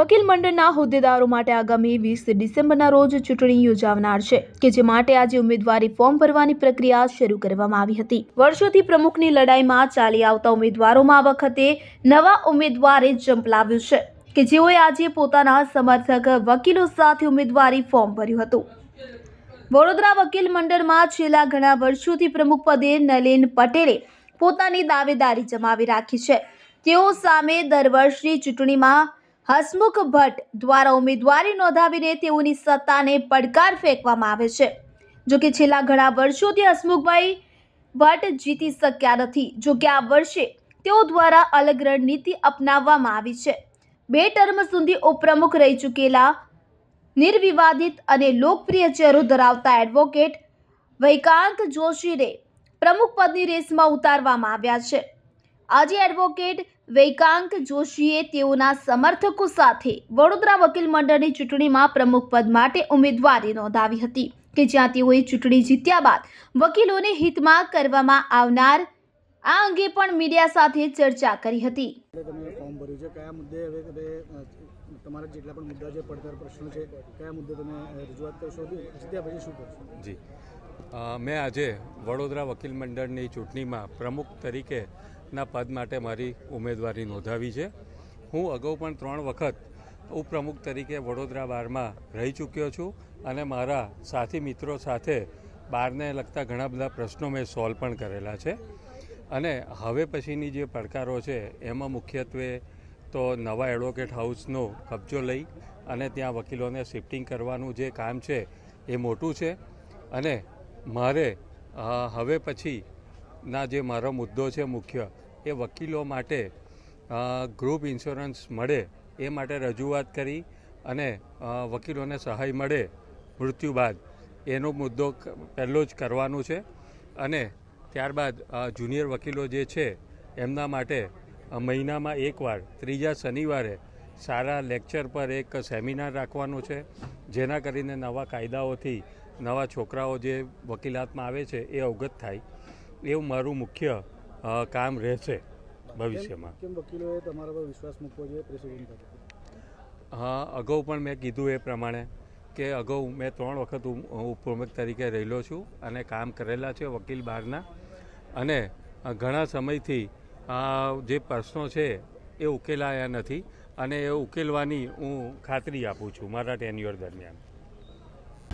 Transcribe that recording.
વકીલ મંડળના હોદ્દેદારો માટે આગામી વીસ ડિસેમ્બરના રોજ ચૂંટણી યોજાવનાર છે, કે જે માટે આજે ઉમેદવારી ફોર્મ ભરવાની પ્રક્રિયા શરૂ કરવામાં આવી હતી. વર્ષોથી પ્રમુખની લડાઈમાં ચાલી આવતા ઉમેદવારોમાં આ વખતે નવા ઉમેદવારે ઝંપલાવ્યું છે, કે જેઓએ આજે પોતાના સમર્થક વકીલો સાથે ઉમેદવારી ફોર્મ ભર્યું હતું. વડોદરા વકીલ મંડળમાં છેલ્લા ઘણા વર્ષોથી પ્રમુખ પદે નલિન પટેલે પોતાની દાવેદારી જમાવી રાખી છે. તેઓ સામે દર વર્ષની ચૂંટણીમાં હસમુખ ભટ્ટ દ્વારા ઉમેદવારી નોંધાવીને તેઓની સત્તાને પડકાર ફેંકવામાં આવે છે. જો કે છેલ્લા ઘણા વર્ષોથી હસમુખભાઈ ભટ્ટ જીતી શક્યા નથી. જો કે આ વર્ષે તેઓ દ્વારા અલગ રણનીતિ અપનાવવામાં આવી છે. બે ટર્મ સુધી ઉપપ્રમુખ રહી ચૂકેલા, નિર્વિવાદિત અને લોકપ્રિય ચહેરો ધરાવતા એડવોકેટ વૈકાંત જોશીને પ્રમુખ પદની રેસમાં ઉતારવામાં આવ્યા છે. આજે એડવોકેટ વૈકાંક જોશીએ તેઓના સમર્થકો સાથે વડોદરા વકીલ મંડળની ચૂંટણીમાં પ્રમુખ પદ માટે ઉમેદવારી નોંધાવી હતી કે જ્યાં તેઓએ ચૂંટણી જીત્યા બાદ વકીલોને હિતમાં કરવામાં આવનાર આ અંગે પણ મીડિયા સાથે ચર્ચા કરી હતી. તમારા જેટલા પણ મુદ્દા છે પડતર પ્રશ્નો છે કયા મુદ્દે તમે રજૂઆત કરશો જીત્યા પછી શું કરશો? જી. મેં આજે વડોદરા વકીલ મંડળની ચૂંટણીમાં પ્રમુખ તરીકેના પદ માટે મારી ઉમેદવારી નોંધાવી છે. હું અગાઉ પણ ત્રણ વખત ઉપપ્રમુખ તરીકે વડોદરા બારમાં રહી ચૂક્યો છું અને મારા સાથી મિત્રો સાથે બારને લગતા ઘણા બધા પ્રશ્નો મેં સોલ્વ પણ કરેલા છે. અને હવે પછીની જે પડકારો છે, એમાં મુખ્યત્વે તો નવા એડવોકેટ હાઉસનો કબજો લઈ અને ત્યાં વકીલોને શિફ્ટિંગ કરવાનું જે કામ છે, એ મોટું છે. અને મારે હવે પછીના જે મારો મુદ્દો છે મુખ્ય, એ વકીલો માટે ગ્રુપ ઇન્સ્યોરન્સ મળે એ માટે રજૂઆત કરી અને વકીલોને સહાય મળે મૃત્યુ બાદ. એનો મુદ્દો પહેલો જ કરવાનું છે અને ત્યારબાદ જુનિયર વકીલો જે છે એમના માટે મહિનામાં એકવાર, ત્રીજા શનિવારે સારા લેક્ચર પર એક સેમિનાર રાખવાનો છે. જેના કરીને નવા કાયદાઓથી નવા છોકરાઓ જે વકીલાતમાં આવે છે એ અવગત થાય. એવું મારું મુખ્ય કામ રહેશે ભવિષ્યમાં. કેમ વકીલોએ તમારા પર વિશ્વાસ મૂકવો જોઈએ પ્રેસિડેન્ટ હા અગાઉ પણ મેં કીધું એ પ્રમાણે કે અગાઉ મેં ત્રણ વખત હું ઉપપ્રમુખ તરીકે રહેલો છું અને કામ કરેલા છે વકીલ બહારના. અને ઘણા સમયથી આ જે પ્રશ્નો છે એ ઉકેલાયા નથી અને એ ઉકેલવાની હું ખાતરી આપું છું મારા ટેન્યુઅર દરમિયાન.